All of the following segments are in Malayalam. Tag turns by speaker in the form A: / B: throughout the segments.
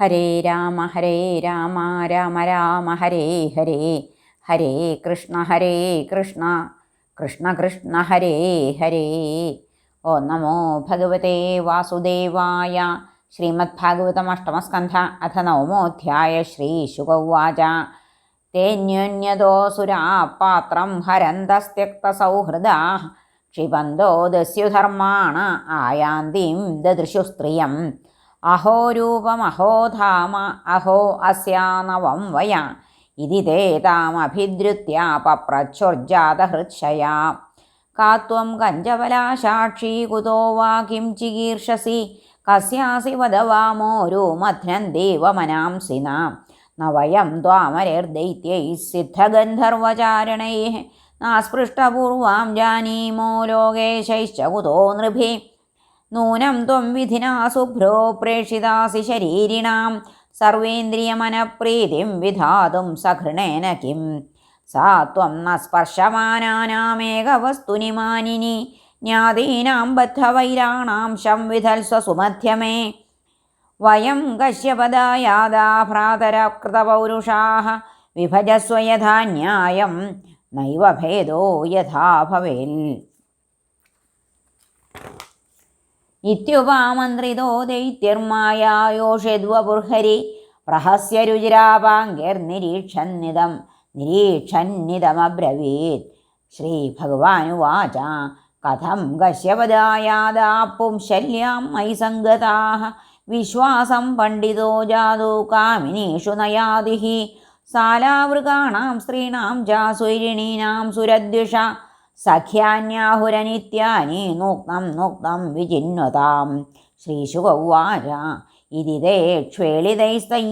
A: ഹരേ രാമ ഹരേ രാമ രാമ രാമ ഹരേ ഹരേ. ഹരേ കൃഷ്ണ ഹരേ കൃഷ്ണ. കൃഷ്ണ കൃഷ്ണ ഹരേ ഹരേ. ഓ നമോ ഭഗവതേ വാസുദേവായ ശ്രീമദ്ഭാഗവതം അഷ്ടമസ്കന്ധ അഥ നവമോധ്യായ ശ്രീശുകൗവാച തേന്യോന്യതോസുരാ പാത്രം ഹരന്തസ്ത്യക്തസൗഹൃദാ. ക്ഷിപന്തോ ദസ്യുധർമാണ ആയാന്തിം ദദൃശു സ്ത്രിയം അഹോധാമ അഹോ അസ്യാനവം വയ. ഇതി തേ താമഭിദ്രുത്യ കാത്വം കഞ്ചവലാസാക്ഷി കുതോ വാ കിം ചികീർഷസി. കസ്യാസി വദവാമോരോ മധ്നം ദേവമനാംസി നവയം ദ്വാമരേർദൈത്യൈ സിദ്ധഗന്ധർവചാരണൈः. നാസ്പൃഷ്ടപൂർവാം ജാനീമോ ലോകേശൈശ്ച കുതോ നൃഭി. നൂനം ത്വം വിധിനാ ശുഭ്രോ പ്രേക്ഷിതാസി ശരീരിണാം. സർവേന്ദ്രിയമനപ്രീതിം വിധാതും സഘൃണേന കിം. സാ ത്വം ന സ്പർശമാനാനാമേകവസ്തുനി മാനിനി. ജ്ഞാതീനാം ബദ്ധവൈരാണാം സംവിധൽസ്വ സുമധ്യമേ. വയം കശ്യപദായാദാ ഭ്രാതരകൃതപൗരുഷാः വിഭജസ്വ നൈവ ഭേദോ യഥാ ഭവേൽ. ഇത്യുപാമന്ത്രിതോ ദൈത്യർമായായോഷിദ്വപുർഹരി പ്രഹസ്യ രുചിരാപാങ്കൈർനിരീക്ഷന്നിതം നിരീക്ഷന്നിതമബ്രവീത്. ശ്രീഭഗവാനുവാച കഥം കശ്യപദായാദാ പുംശല്യാം മയി സംഗതാः വിശ്വാസം പണ്ഡിതോ ജാതു കാമിനീഷു നയാതിः സാലാവൃകാണാം സ്ത്രീണാം ചാസുരിണീനാം സുരദ്വിഷ സഖ്യാന്യാഹുരനിത്യാനി നൂക്തം നൂക്തം വിചിന്വതാം ശ്രീശുഗൗവാച ഇതി തേ ക്ഷ്വേളിതൈസ്തൈ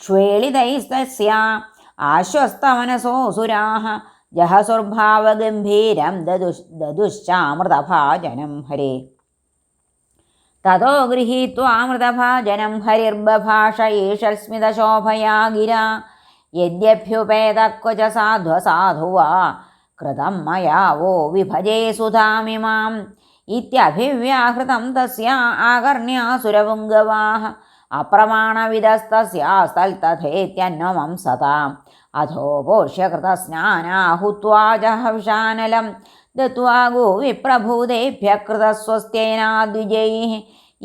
A: ക്ഷ്വേളിതൈസ്തസ്യ ആശ്വസ്തമനസോസുരാः ജഹസുർഭാവഗംഭീരം ദദുഷ് ദദുശ്ചാമൃതഭാജനം ഹരേ. തതോ ഗൃഹീത്വാമൃതഭാജനം ഹരിർബഭാഷ ഈഷൽസ്മിതശോഭയാ ഗിരാ. യദ്യഭ്യുപേതക്വച कृतं मया वो विभजे सुधामिमाम् इत्यभिव्याहृतं तस्या आकर्ण्या सुरपुङ्गवाः अप्रमाणविदस्तस्यास्तल्तथेत्यन्वमं सताम् अथो पोष्यकृतस्नानाहुत्वा जहविषानलं दत्त्वा गोविप्रभूतेभ्यः कृतस्वस्त्येनाद्विजैः।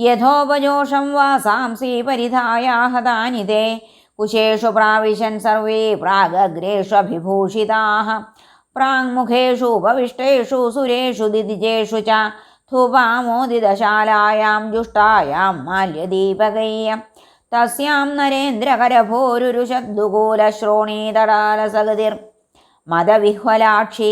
A: यथोपजोषं वासांसि परिधायाहतानि ते कुशेषु प्राविशन् सर्वे प्रागग्रेष्वभिभूषिताः പ്രാങ്മുഖേഷു ഉപവിഷ്ടേഷു സുരേഷു ദിതിജേഷു ച ധൂപാമോദിതശാലായാം ജുഷ്ടായാം മാല്യദീപകയ്യം തസ്യാം നരേന്ദ്രകരഭോരുരുഷദ്ദുകൂലശ്രോണീതടാലസഗതിർ മതവിഹ്വലാക്ഷി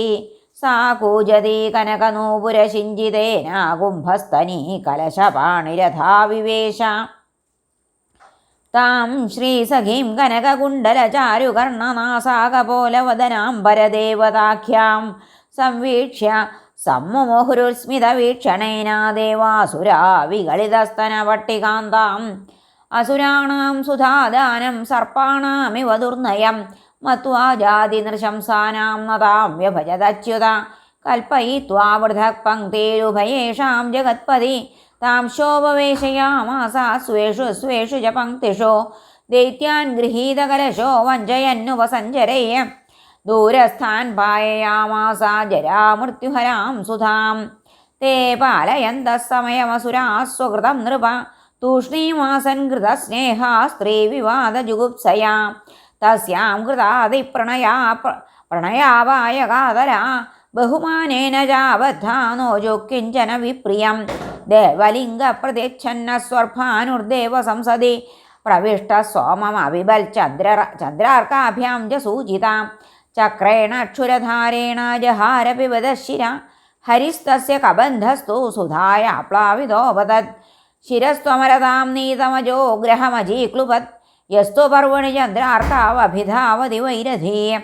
A: സാ കൂജതി കനകനൂപുരശിഞ്ചിതേനാകുംഭസ്തനീ കലശപാണിരഥാവിവേശ താം ശ്രീസഖീം കനകകുണ്ടലചാരുകർണനാസാകപോലവദനാംബരദേവതാഖ്യാം സംവീക്ഷ്യ സമ്മുമുഹുരുസ്മിതവീക്ഷണേന ദേവാസുരാ വിഗളിതസ്തനപട്ടികാന്താം അസുരാണാം സുധാദാനം സർപ്പാണാമിവ ദുർനയം മത്വാ ജാതി നൃശംസാനാം നതാം വ്യഭജതച്യുത കൽപ്പയിത്വാ പൃഥക് പങ്ക്തിരുഭയേഷാം ജഗത്പതി താം ശോഭവേശയാമാസ സ്വേഷു സ്വേഷു ച പങ്ക്തിഷു ദൈത്യാൻ ഗൃഹീതകലശോ വഞ്ചയന്നുപസഞ്ചരയ. ദൂരസ്ഥാൻ പായയാമാസ ജരാമൃത്യുഹരാം സുധാം. തേ പാലയന്ത സമയമസുരാ സ്വകൃതം നൃപ. തൂഷ്ണീമാസൻ കൃതസ്നേഹാ സ്ത്രീവിവാദജുഗുപ്സയാ തസ്യാം കൃതാതിപ്രണയാ പ്രണയാവായ കാതരാ ബഹുമാനേന ചാബദ്ധാനോ കിഞ്ചന വിപ്രിയം. ദേവലിംഗപ്രതിച്ഛന്ന സ്വർഭാനുർദേവ സംസദി പ്രവിഷ്ട സോമമവിബൽ ചന്ദ്ര ചന്ദ്രാർക്കാഭ്യാം ച സൂചിതാം. ചക്രേണ അക്ഷുരധാരേണ ജഹാര പിബദശിര ഹരിസ്തസ്യ കബന്ധസ്തു സുധായ പ്ലാവിതോപതത്. ശിരസ്ത്വമരതാം നീതമജോ ഗ്രഹമജീക്ലുപത്. യസ്തു പർവണി ചന്ദ്രാർക്കാവഭിധാവതി വൈരധീയ.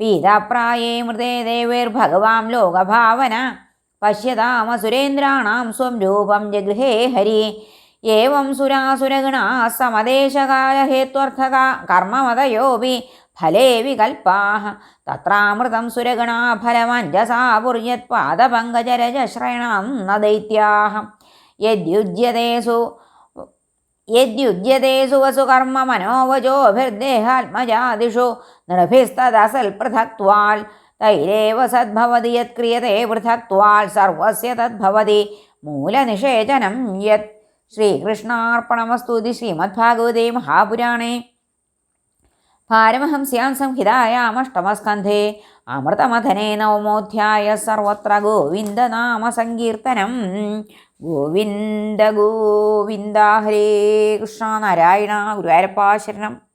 A: പീതാപ്രായേ മൃതേ ദേവേർഭഗവാം ലോകഭാവന. പശ്യതാമസുരേന്ദ്രാണാം സ്വം രൂപം ജഗൃഹേ ഹരി ഏവം സുരാസുരഗണാ സമദേശകാലഹേത്വർത്ഥക കർമ്മമതയോപി ഫലേ വികൽപ്പാഹ തത്രാമൃതം സുരഗണാ ഫലമഞ്ജസാ പുർയത്പാദപങ്കജരജശ്രയണം ന ദൈത്യാഹം യദ്യുജ്യതേസു യദ്യുജ്യതേസു വസുകർമ്മ മനോവചോഭിർദേഹാത്മജാദിഷു നൃഭിസ്തദസൽ പൃഥക്വാൽ തൈരേവ സദ്ഭവതി യത്ക്രിയത്തെ പൃഥക്വാൽ സർവസ്യ തദ്ഭവതി മൂലനിഷേചനം യത്. ശ്രീകൃഷ്ണാർപ്പണമസ്തുതി ശ്രീമദ്ഭാഗവതേ മഹാപുരാണേ. പാരമഹംസ്യാം സംഹിതായാമഷ്ടമസ്കന്ധേ അമൃതമഥനേ നവമോധ്യായ സർവത്ര ഗോവിന്ദനാമ സങ്കീർത്തനം. ഗോവിന്ദ ഗോവിന്ദ ഹരേ കൃഷ്ണ നാരായണ ഗുരുവായൂരപ്പാ ശരണം.